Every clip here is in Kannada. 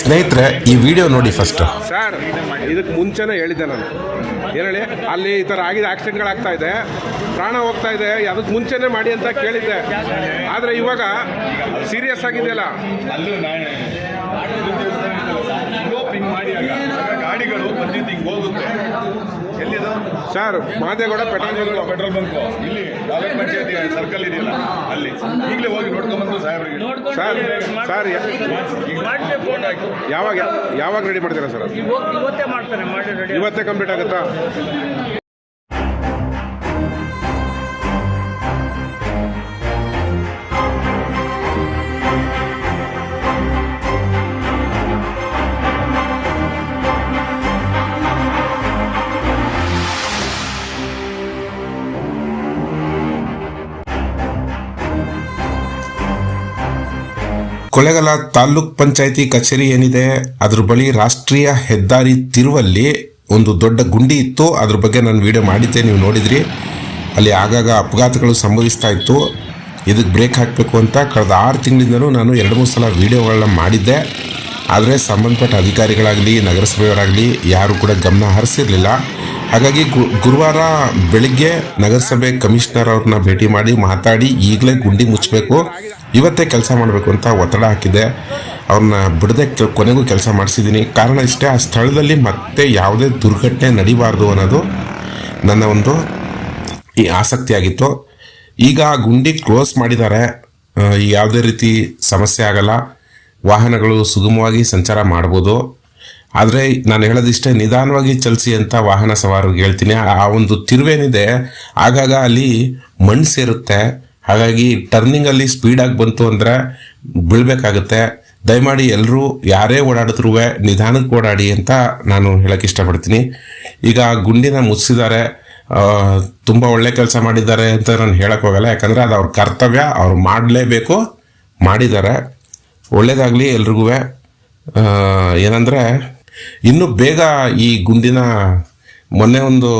ಸ್ನೇಹಿತರೆ ಈ ವಿಡಿಯೋ ನೋಡಿ ಫಸ್ಟ್ ಸರ್ ಇದಕ್ಕೆ ಮುಂಚೆನೇ ಹೇಳಿದ್ದೆ ನಾನು. ಏನು ಹೇಳಿ? ಅಲ್ಲಿ ಈ ಥರ ಆಗಿದೆ ಆಕ್ಸಿಡೆಂಟ್ಗಳಾಗ್ತಾ ಇದೆ. ಪ್ರಾಣ ಹೋಗ್ತಾ ಇದೆ. ಅದಕ್ಕೆ ಮುಂಚೆನೇ ಮಾಡಿ ಅಂತ ಕೇಳಿದ್ದೆ. ಆದರೆ ಇವಾಗ ಸೀರಿಯಸ್ ಆಗಿದೆಯಲ್ಲ? ಅಲ್ಲೂ ನಾನು ಹಿಂಗ್ ಮಾಡಿ ಆಗ ಆಗ ಗಾಡಿಗಳು ಬಂದಿದ್ದು ಹಿಂಗ್ ಹೋಗುತ್ತೆ. Sir Madegowda petrol bunk. Petrol bunk. ಇಲ್ಲಿ ಸರ್ಕಲ್ ಇದೆಯಲ್ಲ ಅಲ್ಲಿ ಈಗಲೇ ಹೋಗಿ ನೋಡ್ಕೊಂಬಂದು ಸಾಹೇಬ್ರಿಗೆ ಸರ್? ಸರ್ ಯಾವಾಗ ಯಾವಾಗ ರೆಡಿ ಮಾಡ್ತೀರಾ ಸರ್ ಇವತ್ತೇ ಕಂಪ್ಲೀಟ್ ಆಗುತ್ತಾ? ಕೊಳ್ಳೆಗಾಲ ತಾಲೂಕ್ ಪಂಚಾಯಿತಿ ಕಚೇರಿ ಏನಿದೆ, ಅದ್ರ ಬಳಿ ರಾಷ್ಟ್ರೀಯ ಹೆದ್ದಾರಿ ತಿರುವಲ್ಲಿ ಒಂದು ದೊಡ್ಡ ಗುಂಡಿ ಇತ್ತು. ಅದ್ರ ಬಗ್ಗೆ ನಾನು ವಿಡಿಯೋ ಮಾಡಿದ್ದೆ, ನೀವು ನೋಡಿದ್ರಿ. ಅಲ್ಲಿ ಆಗಾಗ ಅಪಘಾತಗಳು ಸಂಭವಿಸ್ತಾ ಇತ್ತು. ಇದಕ್ಕೆ ಬ್ರೇಕ್ ಹಾಕಬೇಕು ಅಂತ ಕಳೆದ ಆರು ತಿಂಗಳಿಂದಲೂ ನಾನು ಎರಡು ಮೂರು ಸಲ ವಿಡಿಯೋಗಳನ್ನ ಮಾಡಿದ್ದೆ. ಆದರೆ ಸಂಬಂಧಪಟ್ಟ ಅಧಿಕಾರಿಗಳಾಗಲಿ, ನಗರಸಭೆಯವರಾಗಲಿ ಯಾರೂ ಕೂಡ ಗಮನ ಹರಿಸಿರಲಿಲ್ಲ. ಹಾಗಾಗಿ ಗುರುವಾರ ಬೆಳಿಗ್ಗೆ ನಗರಸಭೆ ಕಮಿಷನರ್ ಅವ್ರನ್ನ ಭೇಟಿ ಮಾಡಿ ಮಾತಾಡಿ ಈಗಲೇ ಗುಂಡಿ ಮುಚ್ಚಬೇಕು ಇವತ್ತೇ ಕೆಲಸ ಮಾಡಬೇಕು ಅಂತ ಒತ್ತಡ ಹಾಕಿದೆ. ಅವ್ರನ್ನ ಬಿಡದೆ ಕೊನೆಗೂ ಕೆಲಸ ಮಾಡಿಸಿದ್ದೀನಿ. ಕಾರಣ ಇಷ್ಟೇ, ಆ ಸ್ಥಳದಲ್ಲಿ ಮತ್ತೆ ಯಾವುದೇ ದುರ್ಘಟನೆ ನಡಿಬಾರ್ದು ಅನ್ನೋದು ನನ್ನ ಒಂದು ಈ ಆಸಕ್ತಿಯಾಗಿತ್ತು. ಈಗ ಆ ಗುಂಡಿ ಕ್ಲೋಸ್ ಮಾಡಿದ್ದಾರೆ. ಯಾವುದೇ ರೀತಿ ಸಮಸ್ಯೆ ಆಗಲ್ಲ. ವಾಹನಗಳು ಸುಗಮವಾಗಿ ಸಂಚಾರ ಮಾಡ್ಬೋದು. ಆದರೆ ನಾನು ಹೇಳೋದಿಷ್ಟೇ, ನಿಧಾನವಾಗಿ ಚಲಿಸಿ ಅಂತ ವಾಹನ ಸವಾರರಿಗೆ ಹೇಳ್ತೀನಿ. ಆ ಒಂದು ತಿರುವೇನಿದೆ. ಆಗಾಗ ಅಲ್ಲಿ ಮಣ್ಣು ಸೇರುತ್ತೆ. ಹಾಗಾಗಿ ಟರ್ನಿಂಗಲ್ಲಿ ಸ್ಪೀಡಾಗಿ ಬಂತು ಅಂದರೆ ಬೀಳಬೇಕಾಗುತ್ತೆ. ದಯಮಾಡಿ ಎಲ್ಲರೂ ಯಾರೇ ಓಡಾಡಿದ್ರೂ ನಿಧಾನಕ್ಕೆ ಓಡಾಡಿ ಅಂತ ನಾನು ಹೇಳಕ್ಕೆ ಇಷ್ಟಪಡ್ತೀನಿ. ಈಗ ಗುಂಡಿನ ಮುಚ್ಚಿದ್ದಾರೆ. ತುಂಬ ಒಳ್ಳೆ ಕೆಲಸ ಮಾಡಿದ್ದಾರೆ ಅಂತ ನಾನು ಹೇಳಕ್ ಹೋಗಲ್ಲ. ಯಾಕಂದ್ರೆ ಅದು ಅವ್ರ ಕರ್ತವ್ಯ, ಅವ್ರು ಮಾಡಲೇಬೇಕು, ಮಾಡಿದ್ದಾರೆ. ಒಳ್ಳೇದಾಗಲಿ ಎಲ್ರಿಗೂ. ಏನಂದರೆ ಇನ್ನೂ ಬೇಗ ಈ ಗುಂಡಿನ ಮೊನ್ನೆ ಒಂದು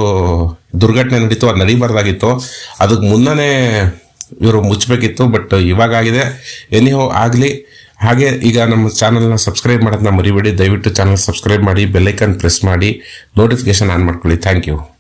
ದುರ್ಘಟನೆ ನಡೀತು, ಅದು ನಡೀಬಾರ್ದಾಗಿತ್ತು. ಅದಕ್ಕೆ ಮುನ್ನನೇ ಇವರು ಮುಚ್ಚಬೇಕಿತ್ತು, ಬಟ್ ಇವಾಗಾಗಿದೆ. ಎನಿಹೋ ಆಗಲಿ. ಹಾಗೆ ಈಗ ನಮ್ಮ ಚಾನಲ್ನ ಸಬ್ಸ್ಕ್ರೈಬ್ ಮಾಡೋದನ್ನ ಮರಿಬೇಡಿ. ದಯವಿಟ್ಟು ಚಾನಲ್ ಸಬ್ಸ್ಕ್ರೈಬ್ ಮಾಡಿ ಬೆಲ್ಲೈಕನ್ ಪ್ರೆಸ್ ಮಾಡಿ. ನೋಟಿಫಿಕೇಶನ್ ಆನ್ ಮಾಡ್ಕೊಳ್ಳಿ. Thank you